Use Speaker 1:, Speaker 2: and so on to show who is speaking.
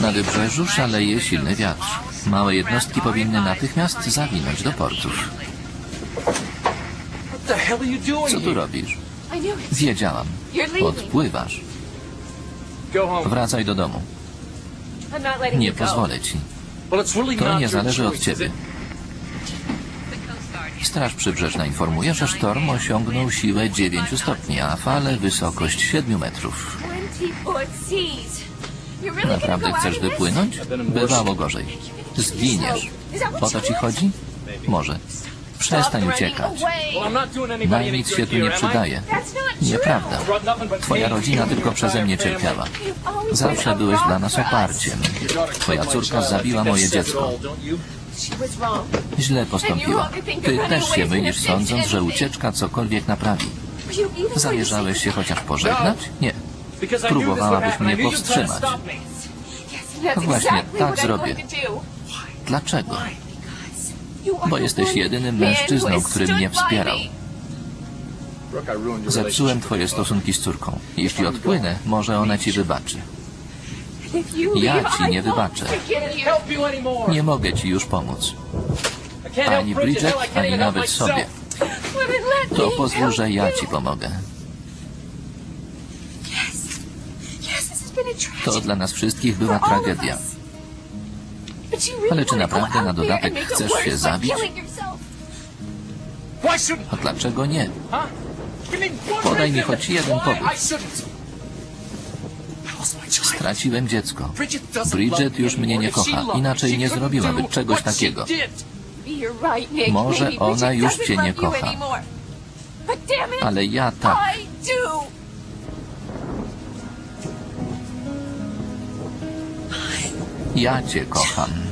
Speaker 1: Na wybrzeżu szaleje silny wiatr. Małe jednostki powinny natychmiast zawinąć do portów. Co tu robisz? Wiedziałam.
Speaker 2: You're leaving.
Speaker 1: Odpływasz.
Speaker 3: Go home.
Speaker 1: Wracaj do domu. Nie pozwolę ci. To nie zależy od ciebie. Straż Przybrzeżna informuje, że sztorm osiągnął siłę 9 stopni, a fale wysokość 7 metrów.
Speaker 2: 20 foot seas. You're really
Speaker 1: Naprawdę chcesz wypłynąć? Bywało gorzej. Zginiesz. O to ci chodzi? Może. Przestań uciekać. Na nic się tu nie przydaje. Nieprawda. Twoja rodzina tylko przeze mnie cierpiała. Zawsze byłeś dla nas oparciem. Twoja córka zabiła moje dziecko. Źle postąpiła. Ty też się mylisz, sądząc, że ucieczka cokolwiek naprawi. Zamierzałeś się chociaż pożegnać? Nie. Próbowałabyś mnie powstrzymać.
Speaker 2: that's
Speaker 1: Właśnie, tak zrobię. Dlaczego? Bo jesteś jedynym mężczyzną, który mnie wspierał. Zepsułem twoje stosunki z córką. Jeśli odpłynę, może ona ci wybaczy. Ja ci nie wybaczę. Nie mogę ci już pomóc.
Speaker 3: Help
Speaker 1: Ani
Speaker 3: Bridget,
Speaker 1: ani nawet sobie. To pozwól, że ja ci pomogę. To dla nas wszystkich była tragedia. Ale czy naprawdę na dodatek chcesz się zabić? A dlaczego nie? Podaj mi choć jeden
Speaker 3: why
Speaker 1: powód. Straciłem dziecko.
Speaker 3: Bridget
Speaker 1: już mnie nie kocha. Inaczej nie zrobiłaby czegoś takiego. Może ona już cię nie kocha. Ale ja tak. Ja cię kocham.